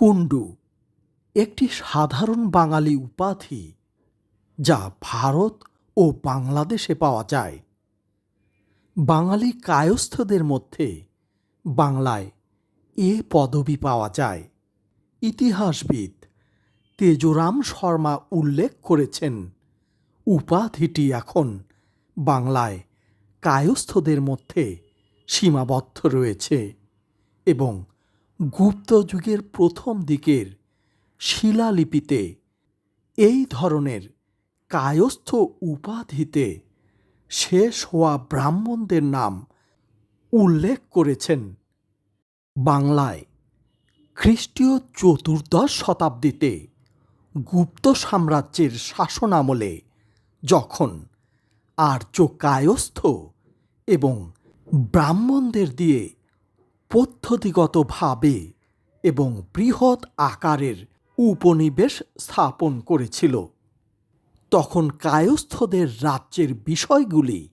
কুণ্ডু, একটি সাধারণ বাঙালি উপাধি যা ভারত ও বাংলাদেশে পাওয়া যায়। বাঙালি কায়স্থদের মধ্যে বাংলায় এ পদবি পাওয়া যায়। ইতিহাসবিদ তেজরাম শর্মা উল্লেখ করেছেন, উপাধিটি এখন বাংলায় কায়স্থদের মধ্যে সীমাবদ্ধ রয়েছে এবং গুপ্ত যুগের প্রথম দিকের শিলালিপিতে এই ধরনের কায়স্থ উপাধিতে শেষ হওয়া ব্রাহ্মণদের নাম উল্লেখ করেছেন। বাংলায় খ্রিস্টীয় চতুর্দশ শতাব্দীতে গুপ্ত সাম্রাজ্যের শাসনামলে যখন আর্য কায়স্থ এবং ব্রাহ্মণদের দিয়ে পদ্ধতিগতভাবে এবং বৃহৎ আকারের উপনিবেশ স্থাপন করেছিল। তখন কায়স্থদের রাজ্যের বিষয়গুলি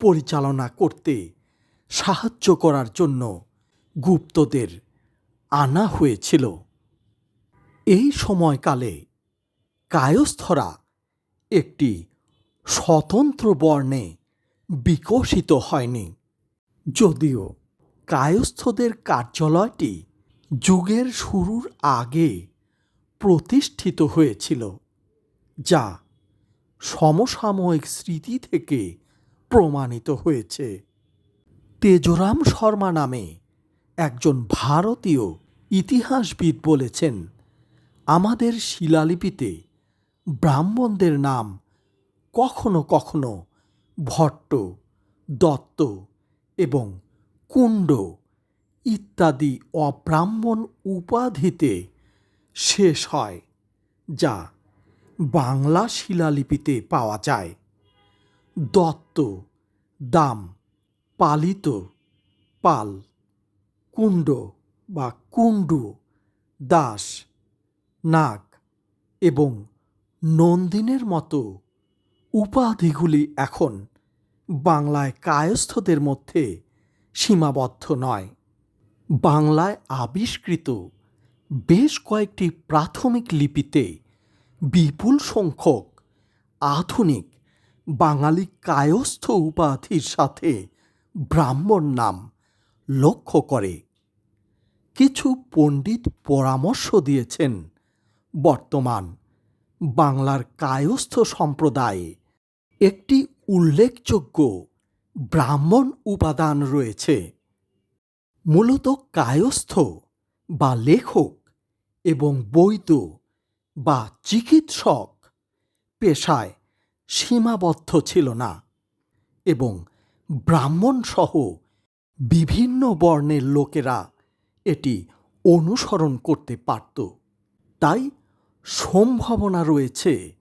পরিচালনা করতে সাহায্য করার জন্য গুপ্তদের আনা হয়েছিল। এই সময়কালে কায়স্থরা একটি স্বতন্ত্র বর্ণে বিকশিত হয়নি, যদিও কায়স্থদের কার্যালয়টি যুগের শুরুর আগে প্রতিষ্ঠিত হয়েছিল, যা সমসাময়িক স্মৃতি থেকে প্রমাণিত হয়েছে। তেজরাম শর্মা নামে একজন ভারতীয় ইতিহাসবিদ বলেছেন, আমাদের শিলালিপিতে ব্রাহ্মণদের নাম কখনো কখনো ভট্ট, দত্ত এবং কুণ্ড, ইত্যাদি অব্রাহ্মণ উপাধিতে শেষ হয়, যা বাংলা শিলালিপিতে পাওয়া যায়। দত্ত, দাম, পালিত, পাল, কুণ্ড বা কুণ্ডু, দাস, নাগ এবং নন্দিনের মতো উপাধিগুলি এখন বাংলায় কায়স্থদের মধ্যে সীমাবদ্ধ নয়। বাংলায় আবিষ্কৃত বেশ কয়েকটি প্রাথমিক লিপিতে বিপুল সংখ্যক আধুনিক বাঙালি কায়স্থ উপাধির সাথে ব্রাহ্মণ নাম লক্ষ্য করে। কিছু পণ্ডিত পরামর্শ দিয়েছেন বর্তমান বাংলার কায়স্থ সম্প্রদায়ে। একটি উল্লেখযোগ্য ব্রাহ্মণ উপাদান রয়েছে। মূলত কায়স্থ বা লেখক এবং বৈদ্য বা চিকিৎসক পেশায় সীমাবদ্ধ ছিল না এবং ব্রাহ্মণ সহ বিভিন্ন বর্ণের লোকেরা এটি অনুসরণ করতে পারত। তাই সম্ভাবনা রয়েছে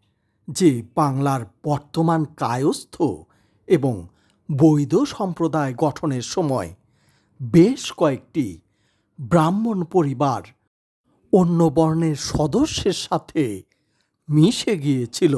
যে বাংলার বর্তমান কায়স্থ এবং বৈধ সম্প্রদায় গঠনের সময় বেশ কয়েকটি ব্রাহ্মণ পরিবার অন্য বর্ণের সদস্যের সাথে মিশে গিয়েছিল।